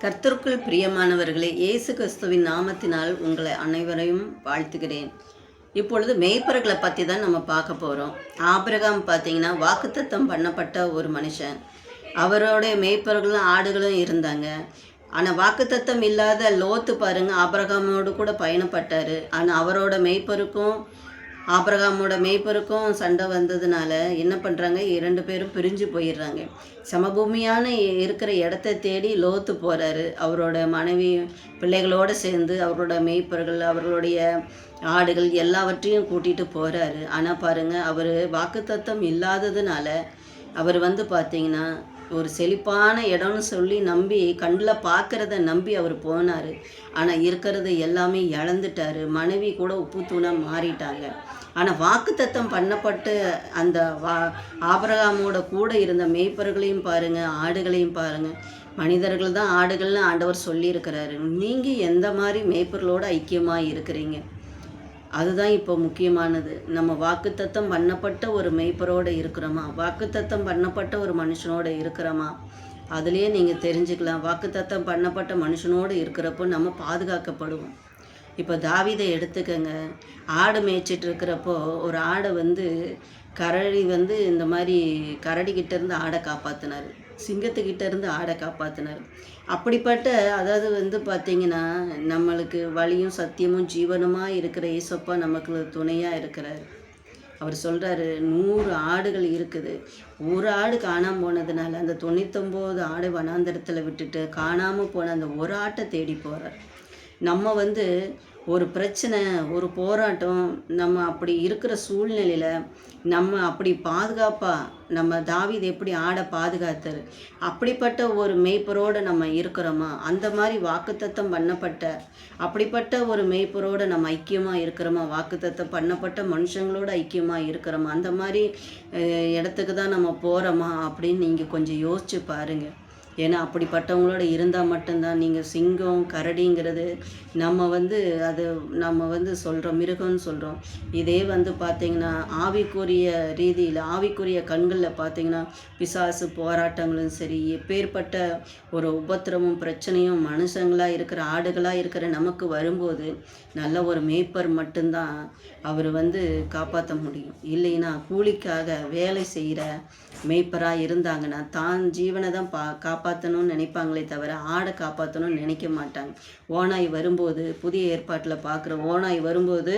கர்த்தருக்குள் பிரியமானவர்களே இயேசு கிறிஸ்துவின் நாமத்தினால் உங்களை அனைவரையும் வாழ்த்துகிறேன். இப்பொழுது மேய்ப்பர்களை பற்றி தான் நம்ம பார்க்க போகிறோம் ஆபிரகாம் பார்த்தீங்கன்னா வாக்குத்தத்தம் பண்ணப்பட்ட ஒரு மனுஷன். அவரோடைய மேய்ப்பர்களும் ஆடுகளும் இருந்தாங்க. ஆனால் வாக்குத்தத்தம் இல்லாத லோத்து பாருங்க ஆபிரகாமோடு கூட பயணப்பட்டார். ஆனால் அவரோட மேய்ப்பருக்கும் ஆபிரகாமோட மேய்ப்பருக்கும் சண்டை வந்ததுனால என்ன பண்ணுறாங்க இரண்டு பேரும் பிரிஞ்சு போயிடுறாங்க. சமபூமியான இருக்கிற இடத்த தேடி லோத்து போகிறாரு அவரோட மனைவி பிள்ளைகளோடு சேர்ந்து அவரோட மேய்ப்பர்கள் அவர்களுடைய ஆடுகள் எல்லாவற்றையும் கூட்டிகிட்டு போகிறாரு ஆனால் பாருங்கள் அவர் வாக்குத்தத்தம் இல்லாததுனால அவர் வந்து பார்த்தீங்கன்னா ஒரு செழிப்பான இடம்னு சொல்லி நம்பி கண்ணில் பார்க்குறத நம்பி அவர் போனார். ஆனால் இருக்கிறத எல்லாமே இழந்துட்டாரு. மனைவி கூட உப்பு தூணாக மாறிட்டாங்க. ஆனால் வாக்குத்தத்தம் பண்ணப்பட்டு அந்த வா ஆபரகாமோட கூட இருந்த மேய்ப்பர்களையும் பாருங்கள் ஆடுகளையும் பாருங்கள் மனிதர்கள் தான் ஆடுகள்னு ஆண்டவர் சொல்லியிருக்கிறாரு. நீங்கள் எந்த மாதிரி மேய்ப்பர்களோடு ஐக்கியமாக இருக்கிறீங்க? அதுதான் இப்போ முக்கியமானது. நம்ம வாக்குத்தத்தம் பண்ணப்பட்ட ஒரு மெய்ப்பரோடு இருக்கிறோமா? வாக்குத்தத்தம் பண்ணப்பட்ட ஒரு மனுஷனோடு இருக்கிறோமா? அதுலேயே நீங்கள் தெரிஞ்சுக்கலாம். வாக்குத்தத்தம் பண்ணப்பட்ட மனுஷனோடு இருக்கிறப்போ நம்ம பாதுகாக்கப்படுவோம். இப்போ தாவிதை எடுத்துக்கங்க. ஆடு மேய்ச்சிட்டு இருக்கிறப்போ ஒரு ஆடை வந்து கரடி வந்து இந்த மாதிரி கரடிக்கிட்டேருந்து ஆடை காப்பாற்றினார் சிங்கத்துக்கிட்ட இருந்து ஆடை காப்பாற்றினார் அப்படிப்பட்ட அதாவது வந்து பார்த்திங்கன்னா நம்மளுக்கு வழியும் சத்தியமும் ஜீவனமாக இருக்கிற ஏசப்பா நமக்கு துணையாக இருக்கிறார். அவர் சொல்கிறாரு நூறு ஆடுகள் இருக்குது. ஒரு ஆடு காணாமல் போனதுனால அந்த தொண்ணூத்தொம்போது ஆடு வனாந்தரத்தில் விட்டுட்டு காணாமல் போன அந்த ஒரு ஆட்டை தேடி போகிறார் நம்ம வந்து ஒரு பிரச்சனை ஒரு போராட்டம் நம்ம அப்படி இருக்கிற சூழ்நிலையில் நம்ம அப்படி பாதுகாப்பாக நம்ம தாவிது எப்படி ஆடை பாதுகாத்தார் அப்படிப்பட்ட ஒரு மெய்ப்பரோடு நம்ம இருக்கிறோமா? அந்த மாதிரி வாக்குத்தத்தம் பண்ணப்பட்ட அப்படிப்பட்ட ஒரு மெய்ப்பரோடு நம்ம ஐக்கியமாக இருக்கிறோமா? வாக்குத்தத்தம் பண்ணப்பட்ட மனுஷங்களோட ஐக்கியமாக இருக்கிறோமா? அந்த மாதிரி இடத்துக்கு தான் நம்ம போகிறோமா அப்படின்னு நீங்கள் கொஞ்சம் யோசிச்சு பாருங்கள் ஏன்னா அப்படிப்பட்டவங்களோட இருந்தால் மட்டும்தான். நீங்கள் சிங்கம் கரடிங்கிறது நம்ம வந்து அது நம்ம வந்து சொல்கிறோம் மிருகம்னு சொல்கிறோம் இதே வந்து பார்த்திங்கன்னா ஆவிக்குரிய ரீதியில் ஆவிக்குரிய கண்களில் பார்த்திங்கன்னா பிசாசு போராட்டங்களும் சரி எப்பேற்பட்ட ஒரு உபத்திரமும் பிரச்சனையும் மனுஷங்களாக இருக்கிற ஆடுகளாக இருக்கிற நமக்கு வரும்போது நல்ல ஒரு மேய்ப்பர் மட்டும்தான் அவர் வந்து காப்பாற்ற முடியும். இல்லைன்னா கூலிக்காக வேலை செய்கிற மேய்ப்பராக இருந்தாங்கன்னா தான் ஜீவனை தான் பா காப்பாற்றணும்னு நினைப்பாங்களே தவிர ஆடை காப்பாற்றணும்னு நினைக்க மாட்டாங்க. ஓனாய் வரும்போது புதிய ஏற்பாட்டில் பார்க்குற ஓனாய் வரும்போது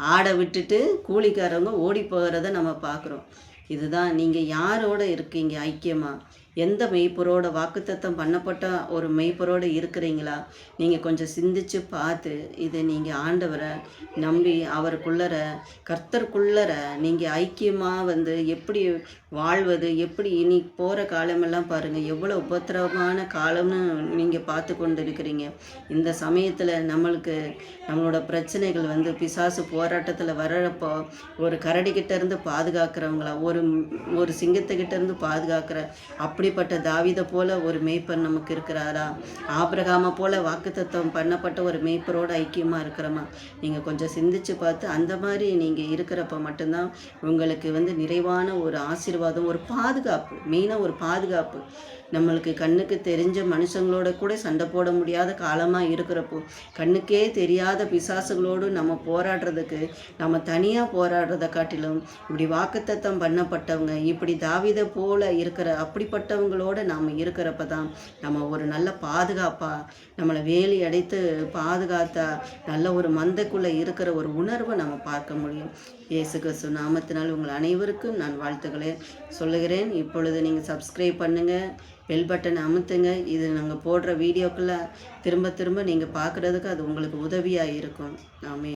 ஆடை விட்டுட்டு கூலிக்காரவங்க ஓடி போகிறத நம்ம பார்க்குறோம் இதுதான் நீங்கள் யாரோட இருக்கீங்க ஐக்கியமாக எந்த மெய்ப்பொரோட வாக்குத்தத்தம் பண்ணப்பட்ட ஒரு மெய்ப்பொரோடு இருக்கிறீங்களா? நீங்கள் கொஞ்சம் சிந்திச்சு பார்த்து இதை நீங்கள் ஆண்டவரை நம்பி அவருக்குள்ளர கர்த்தருக்குள்ளர நீங்கள் ஐக்கியமாக வந்து எப்படி வாழ்வது எப்படி இனி போகிற காலமெல்லாம் பாருங்கள் எவ்வளோ உபத்திரவமான காலம்னு நீங்கள் பார்த்து கொண்டு இருக்கிறீங்க இந்த சமயத்தில் நம்மளுக்கு நம்மளோட பிரச்சனைகள் வந்து பிசாசு போராட்டத்தில் வர்றப்போ ஒரு கரடிக்கிட்டேருந்து பாதுகாக்கிறவங்களா ஒரு ஒரு சிங்கத்துக்கிட்டேருந்து பாதுகாக்கிற அப்படி அப்படிப்பட்ட தாவித போல ஒரு மேய்ப்பர் நமக்கு இருக்கிறாரா? ஆபிரகாமை போல வாக்குத்தத்தம் பண்ணப்பட்ட ஒரு மேய்ப்பரோட ஐக்கியமாக இருக்கிறோமா? நீங்கள் கொஞ்சம் சிந்திச்சு பார்த்து அந்த மாதிரி நீங்கள் இருக்கிறப்ப மட்டும்தான் உங்களுக்கு வந்து நிறைவான ஒரு ஆசீர்வாதம் ஒரு பாதுகாப்பு மெயினாக ஒரு பாதுகாப்பு. நம்மளுக்கு கண்ணுக்கு தெரிஞ்ச மனுஷங்களோட கூட சண்டை போட முடியாத காலமாக இருக்கிறப்போ கண்ணுக்கே தெரியாத பிசாசுகளோடு நம்ம போராடுறதுக்கு நம்ம தனியாக போராடுறதை காட்டிலும் இப்படி வாக்குத்தத்தம் பண்ணப்பட்டவங்க இப்படி தாவித போல இருக்கிற அப்படிப்பட்ட அப்படிப்பட்டவங்களோட நாம் இருக்கிறப்ப தான் நம்ம ஒரு நல்ல பாதுகாப்பாக நம்மளை வேலி அடைத்து பாதுகாத்தா நல்ல ஒரு மந்தைக்குள்ளே இருக்கிற ஒரு உணர்வை நம்ம பார்க்க முடியும். இயேசு கிறிஸ்து நாமத்தினால் உங்கள் அனைவருக்கும் நான் வாழ்த்துக்களை சொல்லுகிறேன். இப்பொழுது நீங்கள் சப்ஸ்கிரைப் பண்ணுங்கள் பெல் பட்டன் அமுத்துங்க. இது நாங்கள் போடுற வீடியோக்குள்ளே திரும்ப திரும்ப நீங்கள் பார்க்குறதுக்கு அது உங்களுக்கு உதவியாக இருக்கும். ஆமே